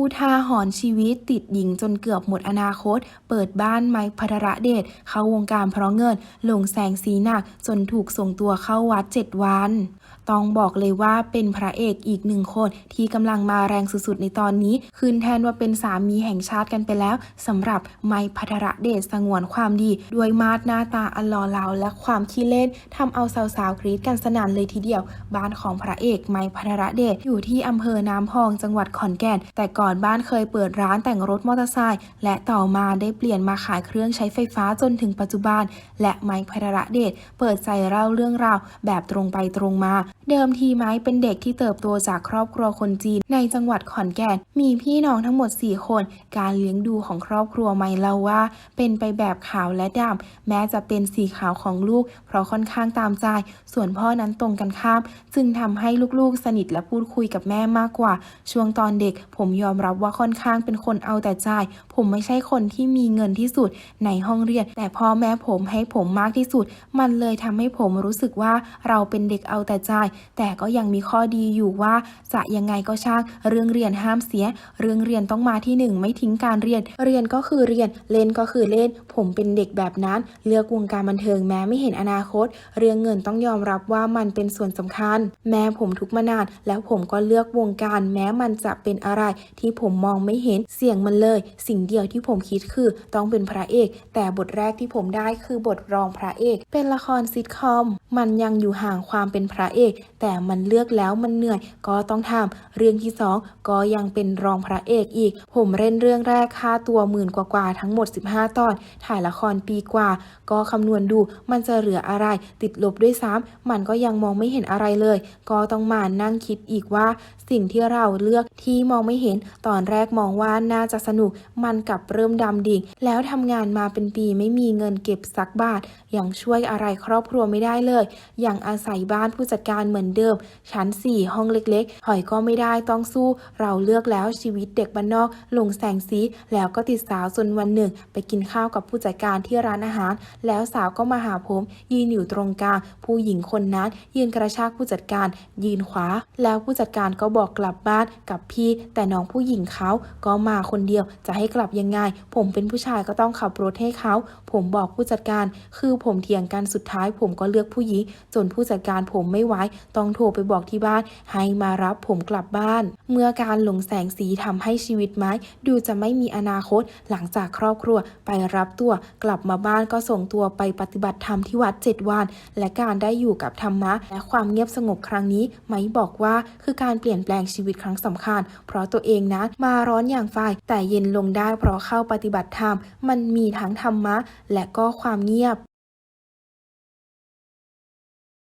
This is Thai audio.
อุทาหรณ์ชีวิตติดหญิงจนเกือบหมดอนาคต เปิดบ้านไม้พัทระเดชเข้าวงการเพราะเงินลงแสงสีหนักจนถูกส่งตัวเข้าวัดเจ็ดวัน ต้องบอกเลยว่าเป็นพระเอกอีกหนึ่งคนที่กำลังมาแรงสุดๆในตอนนี้ คืนแทนว่าเป็นสามีแห่งชาติกันไปแล้วสำหรับไมพัทระเดชสงวนความดี ด้วยมาดหน้าตาอันลอเลาและความขี้เล่นทำเอาสาวๆกรี๊ดกันสนั่นเลยทีเดียว บ้านของพระเอกไมพัทระเดชอยู่ที่อำเภอน้ำพองจังหวัดขอนแก่น แต่ก่อนบ้านเคยเปิดร้านแต่งรถมอเตอร์ไซค์และต่อมาได้เปลี่ยนมาขายเครื่องใช้ไฟฟ้าจนถึงปัจจุบัน และไมพัทระเดชเปิดใจเล่าเรื่องราวแบบตรงไปตรงมาเดิมทีไม้เป็นเด็กที่เติบโตจากครอบครัวคนจีนในจังหวัดขอนแก่น มีพี่น้องทั้งหมด 4 คน การเลี้ยงดูของครอบครัวไม้เล่าว่า เป็นไปแบบขาวและดำแม้จะเป็นสีขาวของลูก เพราะค่อนข้างตามใจ ส่วนพ่อนั้นตรงกันข้าม จึงทำให้ลูกๆ สนิทและพูดคุยกับแม่มากกว่า ช่วงตอนเด็ก ผมยอมรับว่าค่อนข้างเป็นคนเอาแต่ใจผมไม่ใช่คนที่มีเงินที่สุดในห้องเรียน แต่พ่อแม่ผมให้ผมมากที่สุด มันเลยทำให้ผมรู้สึกว่าเราเป็นเด็กเอาแต่ใจแต่ก็ยังมีข้อดีอยู่ว่า จะยังไงก็ช่างเรื่องเรียนห้ามเสีย เรื่องเรียนต้องมาที่หนึ่งไม่ทิ้งการเรียน เรียนก็คือเรียนเล่นก็คือเล่น ผมเป็นเด็กแบบนั้น เลือกวงการบันเทิงแม้ไม่เห็นอนาคต เรื่องเงินต้องยอมรับว่ามันเป็นส่วนสำคัญ แม้ผมทุกมานาน แล้วผมก็เลือกวงการ แม้มันจะเป็นอะไร ที่ผมมองไม่เห็นเสี่ยงมันเลย สิ่งเดียวที่ผมคิดคือต้องเป็นพระเอก แต่บทแรกที่ผมได้คือบทรองพระเอก เป็นละครซิทคอม มันยังอยู่ห่างความเป็นพระเอกแต่มันเลือกแล้วมันเหนื่อย ก็ต้องทำเรื่องที่สองก็ยังเป็นรองพระเอกอีก ผมเล่นเรื่องแรกค่าตัวหมื่นกว่าๆทั้งหมด 15 ตอน ถ่ายละครปีกว่า ก็คำนวณดูมันจะเหลืออะไร ติดลบด้วยซ้ำมันก็ยังมองไม่เห็นอะไรเลย ก็ต้องมานั่งคิดอีกว่า สิ่งที่เราเลือกที่มองไม่เห็น ตอนแรกมองว่าน่าจะสนุก มันกลับเริ่มดำดิ่ง แล้วทำงานมาเป็นปีไม่มีเงินเก็บสักบาท ยังช่วยอะไรครอบครัวไม่ได้เลย ยังอาศัยบ้านผู้จัดการเหมือนเดิม ชั้น 4 ห้องเล็กๆหอยก็ไม่ได้ต้องสู้ เราเลือกแล้วชีวิตเด็กบ้านนอกลงแสงสีแล้วก็ติดสาวจนวันหนึ่ง ไปกินข้าวกับผู้จัดการที่ร้านอาหาร แล้วสาวก็มาหาผม ยืนอยู่ตรงกลาง ผู้หญิงคนนั้น ยืนกระชากผู้จัดการ ยืนขวา แล้วผู้จัดการก็บอกกลับบ้านกับพี่ แต่น้องผู้หญิงเขาก็มาคนเดียวจะให้กลับยังไง ผมเป็นผู้ชายก็ต้องขับรถให้เขา ผมบอกผู้จัดการ คือผมเถียงกันสุดท้าย ผมก็เลือกผู้หญิงจนผู้จัดการผมไม่ไหวต้องโทรไปบอกที่บ้านให้มารับผมกลับบ้าน เมื่อการหลงแสงสีทำให้ชีวิตไม้ ดูจะไม่มีอนาคต หลังจากครอบครัวไปรับตัวกลับมาบ้านก็ส่งตัวไปปฏิบัติธรรมที่วัดเจ็ดวัน และการได้อยู่กับธรรมะ และความเงียบสงบครั้งนี้ ไม้บอกว่าคือการเปลี่ยนแปลงชีวิตครั้งสำคัญ เพราะตัวเองนั้นมาร้อนอย่างไฟแต่เย็นลงได้เพราะเข้าปฏิบัติธรรม มันมีทั้งธรรมะ และก็ความเงียบ